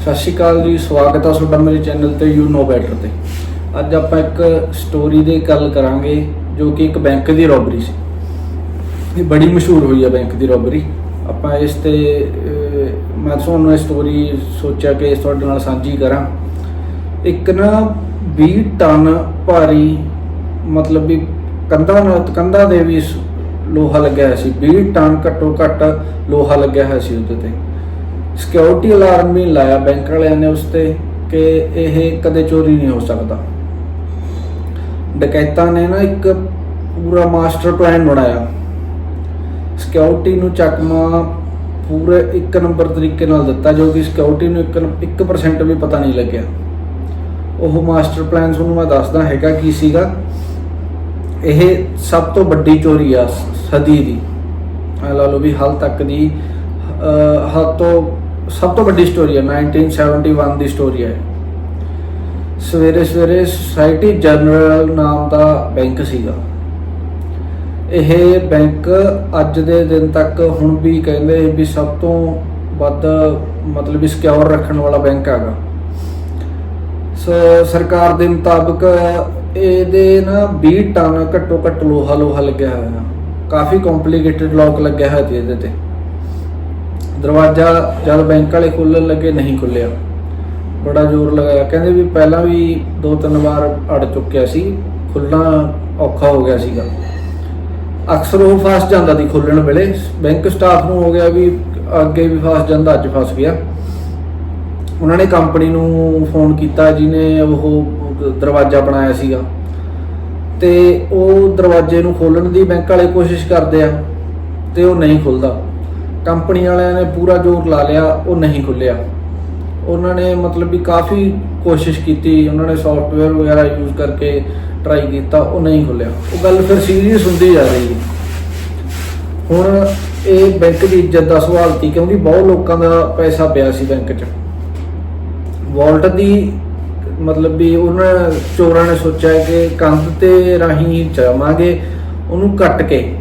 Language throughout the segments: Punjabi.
ਸਤਿ ਸ਼੍ਰੀ ਅਕਾਲ ਜੀ, ਸਵਾਗਤ ਆ ਤੁਹਾਡਾ ਮੇਰੇ ਚੈਨਲ ਤੇ ਯੂ ਨੋ ਬੈਟਰ ਤੇ। ਅੱਜ ਆਪਾਂ ਇੱਕ ਸਟੋਰੀ ਦੀ ਗੱਲ ਕਰਾਂਗੇ, ਜੋ ਕਿ ਇੱਕ ਬੈਂਕ ਦੀ ਰੋਬਰੀ ਸੀ। ਇਹ ਬੜੀ ਮਸ਼ਹੂਰ ਹੋਈ ਆ ਬੈਂਕ ਦੀ ਰੋਬਰੀ ਆਪਾਂ ਇਸ ਤੇ ਮੈਂ ਤੁਹਾਨੂੰ ਇਹ ਸਟੋਰੀ ਸੋਚਿਆ ਕਿ ਤੁਹਾਡੇ ਨਾਲ ਸਾਂਝੀ ਕਰਾਂ। ਇੱਕ ਨਾ 20 ਟਨ ਭਾਰੀ, ਮਤਲਬ ਵੀ ਕੰਧਾਂ ਨਾਲ, ਕੰਧਾਂ ਦੇ ਵੀ ਲੋਹਾ ਲੱਗਿਆ ਹੋਇਆ ਸੀ। 20 ਟਨ ਘੱਟੋ ਘੱਟ ਲੋਹਾ ਲੱਗਿਆ ਹੋਇਆ ਸੀ ਉਹਦੇ ਤੇ। ਸਿਕਿਉਰਿਟੀ ਅਲਾਰਮ ਵੀ ਲਾਇਆ ਬੈਂਕ ਵਾਲਿਆਂ ਨੇ ਉਸ ਤੇ ਕਿ ਇਹ ਕਦੇ ਚੋਰੀ ਨਹੀਂ ਹੋ ਸਕਦਾ। ਡਕੈਤਾਂ ਨੇ ਨਾ ਇੱਕ ਪੂਰਾ ਮਾਸਟਰ ਪਲਾਨ ਬਣਾਇਆ। ਸਿਕਿਉਰਿਟੀ ਨੂੰ ਚੱਕਮਾ ਪੂਰੇ ਇੱਕ ਨੰਬਰ ਤਰੀਕੇ ਨਾਲ ਦਿੱਤਾ, ਜੋ ਕਿ ਸਿਕਿਉਰਿਟੀ ਨੂੰ 1 1% ਵੀ ਪਤਾ ਨਹੀਂ ਲੱਗਿਆ। ਉਹ ਮਾਸਟਰ ਪਲਾਨ ਤੁਹਾਨੂੰ ਮੈਂ ਦੱਸਦਾ ਹੈਗਾ ਕੀ ਸੀਗਾ। ਇਹ ਸਭ ਤੋਂ ਵੱਡੀ ਚੋਰੀ ਆ ਸਦੀ ਦੀ। ਐ ਲਾ ਲਓ ਵੀ ਹਾਲ ਤੱਕ ਦੀ ਹੱਦ ਤੋਂ ਸਭ ਤੋਂ ਵੱਡੀ ਸਟੋਰੀ ਹੈ 1971 ਦੀ ਸਟੋਰੀ ਹੈ। ਸਵੇਰੇ ਸਵੇਰੇ ਸੁਸਾਇਟੀ ਜਨਰਲ ਨਾਮ ਦਾ ਬੈਂਕ ਸੀਗਾ। ਇਹ ਬੈਂਕ ਅੱਜ ਦੇ ਦਿਨ ਤੱਕ ਹੁਣ ਵੀ ਕਹਿੰਦੇ ਵੀ ਸਭ ਤੋਂ ਵੱਧ ਮਤਲਬ ਵੀ ਸਿਕਿਉਰ ਰੱਖਣ ਵਾਲਾ ਬੈਂਕ ਹੈਗਾ। ਸੋ ਸਰਕਾਰ ਦੇ ਮੁਤਾਬਕ ਇਹਦੇ ਨਾ 20 ਟਨ ਘੱਟੋ ਘੱਟ ਲੋਹਾ ਲੋਹਾ ਲੱਗਿਆ ਹੋਇਆ। ਕਾਫੀ ਕੰਪਲਿਕੇਟਡ ਲੌਕ ਲੱਗਿਆ ਹੋਇਆ ਸੀ ਇਹਦੇ ਤੇ। ਦਰਵਾਜ਼ਾ ਜਦ ਬੈਂਕ ਵਾਲੇ ਖੋਲ੍ਹਣ ਲੱਗੇ, ਨਹੀਂ ਖੁੱਲਿਆ। ਬੜਾ ਜ਼ੋਰ ਲਗਾਇਆ। ਕਹਿੰਦੇ ਵੀ ਪਹਿਲਾਂ ਵੀ ਦੋ ਤਿੰਨ ਵਾਰ ਅੜ ਚੁੱਕਿਆ ਸੀ। ਖੁੱਲਣਾ ਔਖਾ ਹੋ ਗਿਆ ਸੀਗਾ। ਅਕਸਰ ਉਹ ਫਸ ਜਾਂਦਾ ਸੀ ਖੋਲਣ ਵੇਲੇ। ਬੈਂਕ ਸਟਾਫ ਨੂੰ ਹੋ ਗਿਆ ਵੀ ਅੱਗੇ ਵੀ ਫਸ ਜਾਂਦਾ, ਅੱਜ ਫਸ ਗਿਆ। ਉਹਨਾਂ ਨੇ ਕੰਪਨੀ ਨੂੰ ਫੋਨ ਕੀਤਾ ਜਿਹਨੇ ਉਹ ਦਰਵਾਜ਼ਾ ਬਣਾਇਆ ਸੀਗਾ। ਤੇ ਉਹ ਦਰਵਾਜ਼ੇ ਨੂੰ ਖੋਲਣ ਦੀ ਬੈਂਕ ਵਾਲੇ ਕੋਸ਼ਿਸ਼ ਕਰਦੇ ਆ, ਤੇ ਉਹ ਨਹੀਂ ਖੁੱਲਦਾ। ਕੰਪਨੀ ਵਾਲਿਆਂ ਨੇ ਪੂਰਾ ਜ਼ੋਰ ਲਾ ਲਿਆ, ਉਹ ਨਹੀਂ ਖੁੱਲਿਆ। ਉਹਨਾਂ ਨੇ ਮਤਲਬ ਵੀ ਕਾਫੀ ਕੋਸ਼ਿਸ਼ ਕੀਤੀ, ਉਹਨਾਂ ਨੇ ਸੌਫਟਵੇਅਰ ਵਗੈਰਾ ਯੂਜ਼ ਕਰਕੇ ਟਰਾਈ ਕੀਤਾ, ਉਹ ਨਹੀਂ ਖੁੱਲਿਆ। ਉਹ ਗੱਲ ਫਿਰ ਸੀਰੀਅਸ ਹੁੰਦੀ ਜਾ ਰਹੀ ਹੈ। ਹੁਣ ਇਹ ਬੈਂਕ ਦੀ ਇੱਜ਼ਤ ਦਾ ਸਵਾਲ ਸੀ, ਕਿਉਂਕਿ ਬਹੁਤ ਲੋਕਾਂ ਦਾ ਪੈਸਾ ਪਿਆ ਸੀ ਬੈਂਕ 'ਚ। ਵਾਲਟ ਦੀ ਮਤਲਬ ਵੀ ਉਹਨਾਂ ਚੋਰਾਂ ਨੇ ਸੋਚਿਆ ਕਿ ਕੰਧ ਤੇ ਰਾਹੀਂ ਜਾਵਾਂਗੇ ਉਹਨੂੰ ਕੱਟ ਕੇ।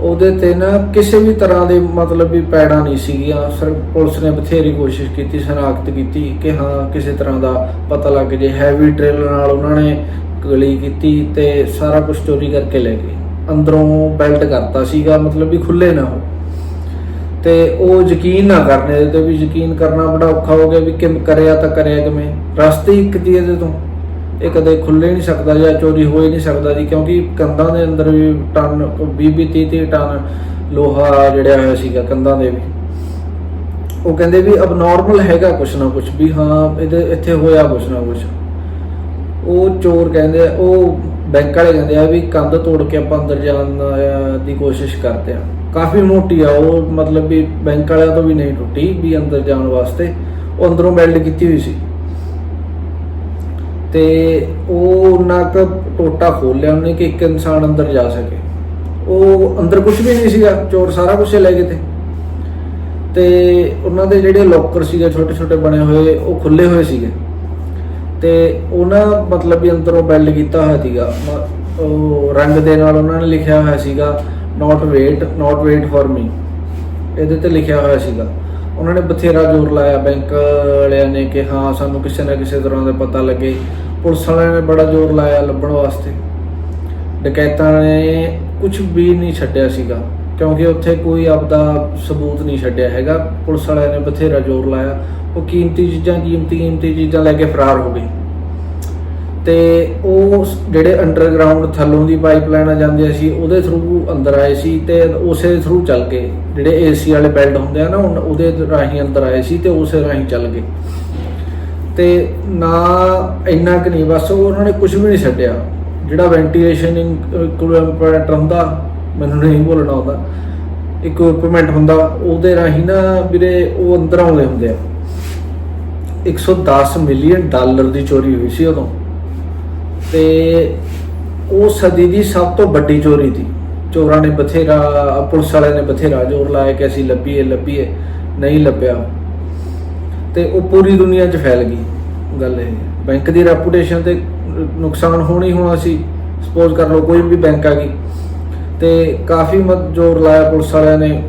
ਉਹਦੇ ਤੇ ਨਾ ਕਿਸੇ ਵੀ ਤਰ੍ਹਾਂ ਦੇ ਮਤਲਬ ਵੀ ਪੈੜਾਂ ਨਹੀਂ ਸੀਗੀਆਂ। ਸਰ, ਪੁਲਿਸ ਨੇ ਬਥੇਰੀ ਕੋਸ਼ਿਸ਼ ਕੀਤੀ, ਸ਼ਨਾਖਤ ਕੀਤੀ ਕਿ ਹਾਂ, ਕਿਸੇ ਤਰ੍ਹਾਂ ਦਾ ਪਤਾ ਲੱਗ ਜੇ। ਹੈਵੀ ਡਰਿਲ ਨਾਲ ਉਹਨਾਂ ਨੇ ਗਲੀ ਕੀਤੀ ਤੇ ਸਾਰਾ ਕੁਝ ਚੋਰੀ ਕਰਕੇ ਲੈ ਗਏ। ਅੰਦਰੋਂ ਬੈਲਟ ਕਰਤਾ ਸੀਗਾ, ਮਤਲਬ ਵੀ ਖੁੱਲੇ ਨਾ ਹੋ ਤੇ ਉਹ ਯਕੀਨ ਨਾ ਕਰਨੇ ਇਹਦੇ ਤੇ ਵੀ ਯਕੀਨ ਕਰਨਾ ਬੜਾ ਔਖਾ ਹੋ ਗਿਆ ਵੀ ਕਿਵੇਂ ਕਰਿਆ ਤਾਂ ਕਰਿਆ ਕਿਵੇਂ। ਰਸਤੇ ਹੀ ਇੱਕ ਦੀ ਇਹਦੇ ਤੋਂ। ਇਹ ਕਦੇ ਖੁੱਲੇ ਨਹੀਂ ਸਕਦਾ ਜਾਂ ਚੋਰੀ ਹੋ ਹੀ ਨਹੀਂ ਸਕਦਾ ਜੀ, ਕਿਉਂਕਿ ਕੰਧਾਂ ਦੇ ਅੰਦਰ ਵੀ ਟਨ 20 20 30 30 ਟਨ ਲੋਹਾ ਜੜਿਆ ਹੋਇਆ ਸੀਗਾ ਕੰਧਾਂ ਦੇ ਵੀ। ਉਹ ਕਹਿੰਦੇ ਵੀ ਅਬਨੋਰਮਲ ਹੈਗਾ ਕੁਛ ਨਾ ਕੁਛ, ਵੀ ਹਾਂ, ਇਹਦੇ ਇੱਥੇ ਹੋਇਆ ਕੁਛ ਨਾ ਕੁਛ। ਉਹ ਚੋਰ ਕਹਿੰਦੇ ਆ, ਉਹ ਬੈਂਕ ਵਾਲੇ ਕਹਿੰਦੇ ਆ ਵੀ ਕੰਧ ਤੋੜ ਕੇ ਆਪਾਂ ਅੰਦਰ ਜਾਣ ਦੀ ਕੋਸ਼ਿਸ਼ ਕਰਦੇ ਆ। ਕਾਫੀ ਮੋਟੀ ਆ, ਉਹ ਮਤਲਬ ਵੀ ਬੈਂਕ ਵਾਲਿਆਂ ਤੋਂ ਵੀ ਨਹੀਂ ਟੁੱਟੀ ਵੀ ਅੰਦਰ ਜਾਣ ਵਾਸਤੇ। ਉਹ ਅੰਦਰੋਂ ਵੈਲਡ ਕੀਤੀ ਹੋਈ ਸੀ। ਤੇ ਉਹ ਉਹਨਾਂ ਕ ਟੋਟਾ ਖੋਲ ਲਿਆ ਉਹਨੇ ਕਿ ਇੱਕ ਇਨਸਾਨ ਅੰਦਰ ਜਾ ਸਕੇ। ਉਹ ਅੰਦਰ ਕੁਝ ਵੀ ਨਹੀਂ ਸੀਗਾ, ਚੋਰ ਸਾਰਾ ਕੁਝ ਲੈ ਗਏ ਤੇ। ਤੇ ਉਹਨਾਂ ਦੇ ਜਿਹੜੇ ਲੋਕਰ ਸੀਗੇ ਛੋਟੇ ਛੋਟੇ ਬਣੇ ਹੋਏ, ਉਹ ਖੁੱਲੇ ਹੋਏ ਸੀਗੇ। ਤੇ ਉਹਨਾਂ ਮਤਲਬ ਵੀ ਅੰਦਰੋਂ ਬੈਲ ਕੀਤਾ ਹੋਇਆ ਸੀਗਾ। ਉਹ ਰੰਗ ਦੇ ਨਾਲ ਉਹਨਾਂ ਨੇ ਲਿਖਿਆ ਹੋਇਆ ਸੀਗਾ not wait not wait for me ਇਹਦੇ ਤੇ ਲਿਖਿਆ ਹੋਇਆ ਸੀਗਾ। ਉਹਨਾਂ ਨੇ ਬਥੇਰਾ ਜ਼ੋਰ ਲਾਇਆ, ਬੈਂਕ ਵਾਲਿਆਂ ਨੇ ਕਿ ਹਾਂ ਸਾਨੂੰ ਕਿਸੇ ਨਾ ਕਿਸੇ ਤਰ੍ਹਾਂ ਦਾ ਪਤਾ ਲੱਗੇ। ਪੁਲਿਸ ਵਾਲਿਆਂ ਨੇ ਬੜਾ ਜ਼ੋਰ ਲਾਇਆ ਲੱਭਣ ਵਾਸਤੇ। ਡਕੈਤਾਂ ਨੇ ਕੁਝ ਵੀ ਨਹੀਂ ਛੱਡਿਆ ਸੀਗਾ, ਕਿਉਂਕਿ ਉੱਥੇ ਕੋਈ ਆਪਦਾ ਸਬੂਤ ਨਹੀਂ ਛੱਡਿਆ ਹੈਗਾ। ਪੁਲਿਸ ਵਾਲਿਆਂ ਨੇ ਬਥੇਰਾ ਜ਼ੋਰ ਲਾਇਆ। ਉਹ ਕੀਮਤੀ ਚੀਜ਼ਾਂ ਕੀਮਤੀ ਕੀਮਤੀ ਚੀਜ਼ਾਂ ਲੈ ਕੇ ਫਰਾਰ ਹੋ ਗਏ। ਤੇ ਉਹ ਜਿਹੜੇ ਅੰਡਰਗਰਾਉਂਡ ਥੱਲੋਂ ਦੀ ਪਾਈਪਲਾਈਨ ਆ ਜਾਂਦੀਆਂ ਸੀ, ਉਹਦੇ ਥਰੂ ਅੰਦਰ ਆਏ ਸੀ ਤੇ ਉਸੇ ਥਰੂ ਚੱਲ ਗਏ। ਜਿਹੜੇ ਏਸੀ ਵਾਲੇ ਬੈਲਟ ਹੁੰਦੇ ਆ ਨਾ ਉਨ- ਉਹਦੇ ਰਾਹੀਂ ਅੰਦਰ ਆਏ ਸੀ ਤੇ ਉਸੇ ਰਾਹੀਂ ਚੱਲ ਗਏ। ਤੇ ਨਾ ਇੰਨਾ ਕਿ ਨਹੀਂ, ਬਸ ਉਹਨਾਂ ਨੇ ਕੁਝ ਵੀ ਨਹੀਂ ਛੱਡਿਆ। ਜਿਹੜਾ ਵੈਂਟੀਲੇਸ਼ਨ ਇਕਵਿਪਮੈਂਟ ਹੁੰਦਾ, ਮੈਨੂੰ ਨਹੀਂ ਬੋਲਣਾ ਆਉਂਦਾ ਇਕਵਿਪਮੈਂਟ ਹੁੰਦਾ, ਉਹਦੇ ਰਾਹੀਂ ਨਾ ਵੀਰੇ ਉਹ ਅੰਦਰ ਆਉਂਦੇ ਹੁੰਦੇ ਆ। 110 ਮਿਲੀਅਨ ਡਾਲਰ ਦੀ ਚੋਰੀ ਹੋਈ ਸੀ ਉਦੋਂ। ਤੇ ਉਹ ਸਦੀ ਦੀ ਸਭ ਤੋਂ ਵੱਡੀ ਚੋਰੀ ਸੀ ਚੋਰਾਂ ਨੇ ਬਥੇਰਾ, ਪੁਲਿਸ ਵਾਲਿਆਂ ਨੇ ਬਥੇਰਾ ਜ਼ੋਰ ਲਾਇਆ ਕਿ ਅਸੀਂ ਲੱਭੀਏ ਲੱਭੀਏ, ਨਹੀਂ ਲੱਭਿਆ। ਤੇ ਉਹ ਪੂਰੀ ਦੁਨੀਆ 'ਚ ਫੈਲ ਗਈ। ਗੱਲ ਇਹ ਬੈਂਕ ਦੀ ਰੈਪੂਟੇਸ਼ਨ ਤੇ ਨੁਕਸਾਨ ਹੋਣਾ ਹੀ ਹੋਣਾ ਸੀ। ਸਪੋਜ਼ ਕਰ ਲਓ ਕੋਈ ਵੀ ਬੈਂਕ ਆ ਗਈ। ਤੇ ਕਾਫੀ ਮਤ ਜ਼ੋਰ ਲਾਇਆ ਪੁਲਿਸ ਵਾਲਿਆਂ ਨੇ।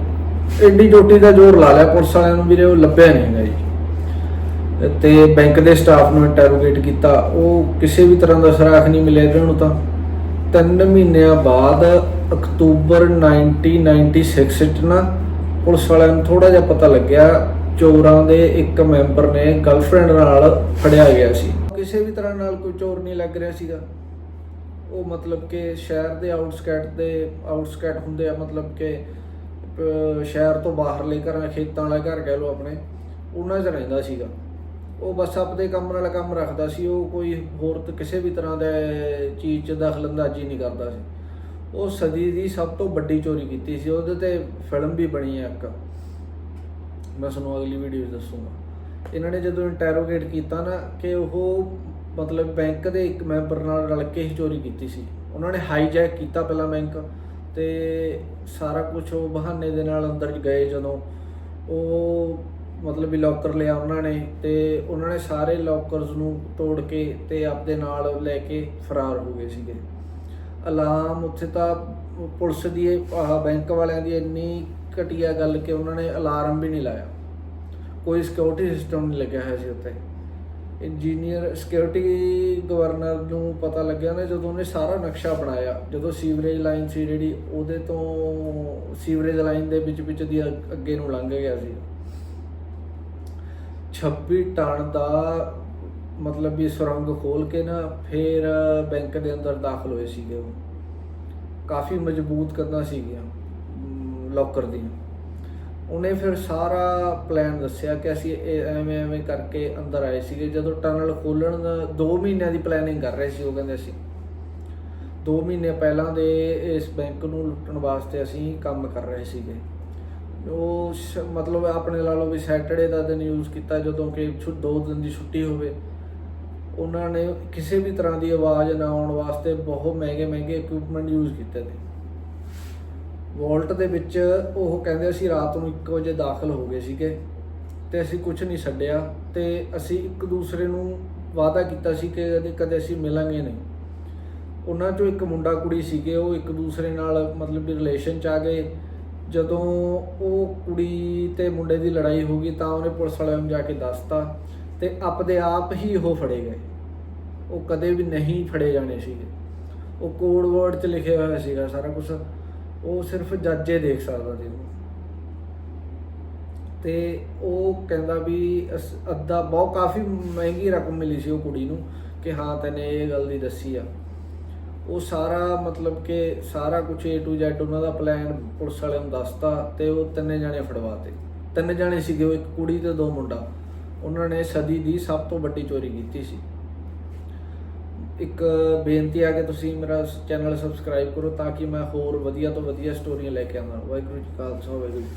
ਐਡੀ ਚੋਟੀ ਦਾ ਜ਼ੋਰ ਲਾ ਲਿਆ ਪੁਲਿਸ ਵਾਲਿਆਂ ਨੂੰ ਵੀਰੇ ਉਹ ਲੱਭਿਆ ਨਹੀਂ ਹੈਗਾ ਜੀ। ਤੇ ਬੈਂਕ ਦੇ ਸਟਾਫ ਨੂੰ ਇੰਟਰੋਗੇਟ ਕੀਤਾ। ਉਹ ਕਿਸੇ ਵੀ ਤਰ੍ਹਾਂ ਦਾ ਸੁਰਾਖ ਨਹੀਂ ਮਿਲਿਆ ਇਹਨਾਂ ਨੂੰ ਤਾਂ। ਤਿੰਨ ਮਹੀਨਿਆਂ ਬਾਅਦ ਅਕਤੂਬਰ 1996 'ਚ ਨਾ ਪੁਲਿਸ ਵਾਲਿਆਂ ਨੂੰ ਥੋੜਾ ਜਿਹਾ ਪਤਾ ਲੱਗਿਆ, ਚੋਰਾਂ ਦੇ ਇੱਕ ਮੈਂਬਰ ਨੇ ਗਰਲਫ੍ਰੈਂਡ ਨਾਲ ਫੜਿਆ ਗਿਆ ਸੀ। ਕਿਸੇ ਵੀ ਤਰ੍ਹਾਂ ਨਾਲ ਕੋਈ ਚੋਰ ਨਹੀਂ ਲੱਗ ਰਿਹਾ ਸੀਗਾ। ਉਹ ਮਤਲਬ ਕਿ ਸ਼ਹਿਰ ਦੇ ਆਊਟਸਕੈਟ ਦੇ ਆਊਟਸਕੈਟ ਹੁੰਦੇ ਆ, ਮਤਲਬ ਕਿ ਸ਼ਹਿਰ ਤੋਂ ਬਾਹਰਲੇ ਘਰਾਂ, ਖੇਤਾਂ ਵਾਲਾ ਘਰ ਕਹਿ ਲਓ ਆਪਣੇ, ਉਹਨਾਂ 'ਚ ਰਹਿੰਦਾ ਸੀਗਾ। ਉਹ ਬਸ ਆਪਦੇ ਕੰਮ ਨਾਲ ਕੰਮ ਰੱਖਦਾ ਸੀ, ਉਹ ਕੋਈ ਹੋਰ ਕਿਸੇ ਵੀ ਤਰ੍ਹਾਂ ਦੇ ਚੀਜ਼ 'ਚ ਦਖਲਅੰਦਾਜ਼ੀ ਨਹੀਂ ਕਰਦਾ ਸੀ। ਉਹ ਸਦੀ ਦੀ ਸਭ ਤੋਂ ਵੱਡੀ ਚੋਰੀ ਕੀਤੀ ਸੀ, ਉਹਦੇ ਤੇ ਫਿਲਮ ਵੀ ਬਣੀ ਹੈ ਇੱਕ। ਮੈਂ ਤੁਹਾਨੂੰ ਅਗਲੀ ਵੀਡੀਓ 'ਚ ਦੱਸੂਗਾ। ਇਹਨਾਂ ਨੇ ਜਦੋਂ ਇੰਟਰੋਗੇਟ ਕੀਤਾ ਨਾ ਕਿ ਉਹ ਮਤਲਬ ਬੈਂਕ ਦੇ ਇੱਕ ਮੈਂਬਰ ਨਾਲ ਰਲ ਕੇ ਹੀ ਚੋਰੀ ਕੀਤੀ ਸੀ। ਉਹਨਾਂ ਨੇ ਹਾਈਜੈਕ ਕੀਤਾ ਪਹਿਲਾਂ ਬੈਂਕ ਤੇ ਸਾਰਾ ਕੁਝ ਉਹ ਬਹਾਨੇ ਦੇ ਨਾਲ ਅੰਦਰ ਗਏ ਜਦੋਂ ਉਹ ਮਤਲਬ ਵੀ ਲੋਕਰ ਲਿਆ ਉਹਨਾਂ ਨੇ ਤੇ ਉਹਨਾਂ ਨੇ ਸਾਰੇ ਲੋਕਰਸ ਨੂੰ ਤੋੜ ਕੇ ਤੇ ਆਪਦੇ ਨਾਲ ਲੈ ਕੇ ਫਰਾਰ ਹੋ ਗਏ ਸੀਗੇ। ਅਲਾਰਮ ਉੱਥੇ ਤਾਂ ਪੁਲਿਸ ਦੀ ਆਹ ਬੈਂਕ ਵਾਲਿਆਂ ਦੀ ਇੰਨੀ ਘਟੀਆ ਗੱਲ ਕਿ ਉਹਨਾਂ ਨੇ ਅਲਾਰਮ ਵੀ ਨਹੀਂ ਲਾਇਆ। ਕੋਈ ਸਿਕਿਉਰਿਟੀ ਸਿਸਟਮ ਨਹੀਂ ਲੱਗਿਆ ਹੋਇਆ ਸੀ ਉੱਤੇ ਇੰਜੀਨੀਅਰ ਸਿਕਿਉਰਿਟੀ ਗਵਰਨਰ ਨੂੰ ਪਤਾ ਲੱਗਿਆ ਨਾ ਜਦੋਂ ਉਹਨੇ ਸਾਰਾ ਨਕਸ਼ਾ ਬਣਾਇਆ, ਜਦੋਂ ਸੀਵਰੇਜ ਲਾਈਨ ਸੀ ਜਿਹੜੀ ਉਹਦੇ ਤੋਂ ਸੀਵਰੇਜ ਲਾਈਨ ਦੇ ਵਿੱਚ ਵਿੱਚ ਦੀ ਅੱਗੇ ਨੂੰ ਲੰਘ ਗਿਆ ਸੀ। 26 ਟਨ ਦਾ ਮਤਲਬ ਵੀ ਸੁਰੰਗ ਖੋਲ ਕੇ ਨਾ ਫਿਰ ਬੈਂਕ ਦੇ ਅੰਦਰ ਦਾਖਲ ਹੋਏ ਸੀਗੇ ਉਹ। ਕਾਫੀ ਮਜ਼ਬੂਤ ਕੰਧਾਂ ਸੀਗੀਆਂ ਲੋਕਰ ਦੀਆਂ। ਉਹਨੇ ਫਿਰ ਸਾਰਾ ਪਲਾਨ ਦੱਸਿਆ ਕਿ ਅਸੀਂ ਇਹ ਐਵੇਂ ਐਵੇਂ ਕਰਕੇ ਅੰਦਰ ਆਏ ਸੀਗੇ। ਜਦੋਂ ਟਨਲ ਖੋਲਣ ਦਾ 2 ਮਹੀਨਿਆਂ ਦੀ ਪਲੈਨਿੰਗ ਕਰ ਰਹੇ ਸੀ, ਉਹ ਕਹਿੰਦੇ ਅਸੀਂ। 2 ਮਹੀਨੇ ਪਹਿਲਾਂ ਦੇ ਇਸ ਬੈਂਕ ਨੂੰ ਲੁੱਟਣ ਵਾਸਤੇ ਅਸੀਂ ਕੰਮ ਕਰ ਰਹੇ ਸੀਗੇ। ਉਹ ਸ਼- ਮਤਲਬ ਆਪਣੇ ਲਾ ਲਓ ਵੀ ਸੈਟਰਡੇ ਦਾ ਦਿਨ ਯੂਜ਼ ਕੀਤਾ ਜਦੋਂ ਕਿ ਛੁ, ਦੋ ਦਿਨ ਦੀ ਛੁੱਟੀ ਹੋਵੇ। ਉਹਨਾਂ ਨੇ ਕਿਸੇ ਵੀ ਤਰ੍ਹਾਂ ਦੀ ਆਵਾਜ਼ ਨਾ ਆਉਣ ਵਾਸਤੇ ਬਹੁਤ ਮਹਿੰਗੇ ਮਹਿੰਗੇ ਇਕਵਿਪਮੈਂਟ ਯੂਜ਼ ਕੀਤੇ ਨੇ। ਵੋਲਟ ਦੇ ਵਿੱਚ ਉਹ ਕਹਿੰਦੇ ਅਸੀਂ ਰਾਤ ਨੂੰ 1 ਵਜੇ ਦਾਖਲ ਹੋ ਗਏ ਸੀਗੇ ਤੇ ਅਸੀਂ ਕੁਝ ਨਹੀਂ ਛੱਡਿਆ ਤੇ ਅਸੀਂ ਇੱਕ ਦੂਸਰੇ ਨੂੰ ਵਾਅਦਾ ਕੀਤਾ ਸੀ ਕਿ ਕਦੇ ਕਦੇ ਅਸੀਂ ਮਿਲਾਂਗੇ ਨਹੀਂ। ਉਹਨਾਂ ਚੋਂ ਇੱਕ ਮੁੰਡਾ ਕੁੜੀ ਸੀਗੇ, ਉਹ ਇੱਕ ਦੂਸਰੇ ਨਾਲ ਮਤਲਬ ਵੀ ਰਿਲੇਸ਼ਨ ਚ ਆ ਗਏ। ਜਦੋਂ ਉਹ ਕੁੜੀ ਤੇ ਮੁੰਡੇ ਦੀ ਲੜਾਈ ਹੋ ਗਈ ਤਾਂ ਉਹਨੇ ਪੁਲਿਸ ਵਾਲਿਆਂ ਨੂੰ ਜਾ ਕੇ ਦੱਸਤਾ ਤੇ ਆਪਦੇ ਆਪ ਹੀ ਉਹ ਫੜੇ ਗਏ। ਉਹ ਕਦੇ ਵੀ ਨਹੀਂ ਫੜੇ ਜਾਣੇ ਸੀਗੇ। ਉਹ ਕੋਡ ਵਰਡ 'ਚ ਲਿਖਿਆ ਹੋਇਆ ਸੀਗਾ ਸਾਰਾ ਕੁਝ ਉਹ ਸਿਰਫ ਜੱਜੇ ਦੇਖ ਸਕਦਾ ਸੀ। ਉਹਨੂੰ ਤੇ ਉਹ ਕਹਿੰਦਾ ਵੀ ਅੱਧਾ ਬਹੁਤ ਕਾਫੀ ਮਹਿੰਗੀ ਰਕਮ ਮਿਲੀ ਸੀ ਉਹ ਕੁੜੀ ਨੂੰ ਕਿ ਹਾਂ ਤੈਨੇ ਇਹ ਗੱਲ ਦੀ ਦੱਸੀ ਆ। ਉਹ ਸਾਰਾ ਮਤਲਬ ਕਿ ਸਾਰਾ ਕੁਝ A to Z ਉਹਨਾਂ ਦਾ ਪਲਾਨ ਪੁਲਿਸ ਵਾਲਿਆਂ ਨੂੰ ਦੱਸਤਾ ਤੇ ਉਹ ਤਿੰਨੇ ਜਾਣੇ ਫੜਵਾਤੇ। ਤਿੰਨ ਜਾਣੇ ਸੀਗੇ ਉਹ, ਇੱਕ ਕੁੜੀ ਤੇ ਦੋ ਮੁੰਡਾ। ਉਹਨਾਂ ਨੇ ਸਦੀ ਦੀ ਸਭ ਤੋਂ ਵੱਡੀ ਚੋਰੀ ਕੀਤੀ ਸੀ। ਇੱਕ ਬੇਨਤੀ ਆ ਕਿ ਤੁਸੀਂ ਮੇਰਾ ਚੈਨਲ ਸਬਸਕ੍ਰਾਈਬ ਕਰੋ ਤਾਂ ਕਿ ਮੈਂ ਹੋਰ ਵਧੀਆ ਤੋਂ ਵਧੀਆ ਸਟੋਰੀਆਂ ਲੈ ਕੇ ਆਵਾਂ। ਵਾਹਿਗੁਰੂ ਜੀ ਖਾਲਸਾ, ਵਾਹਿਗੁਰੂ ਜੀ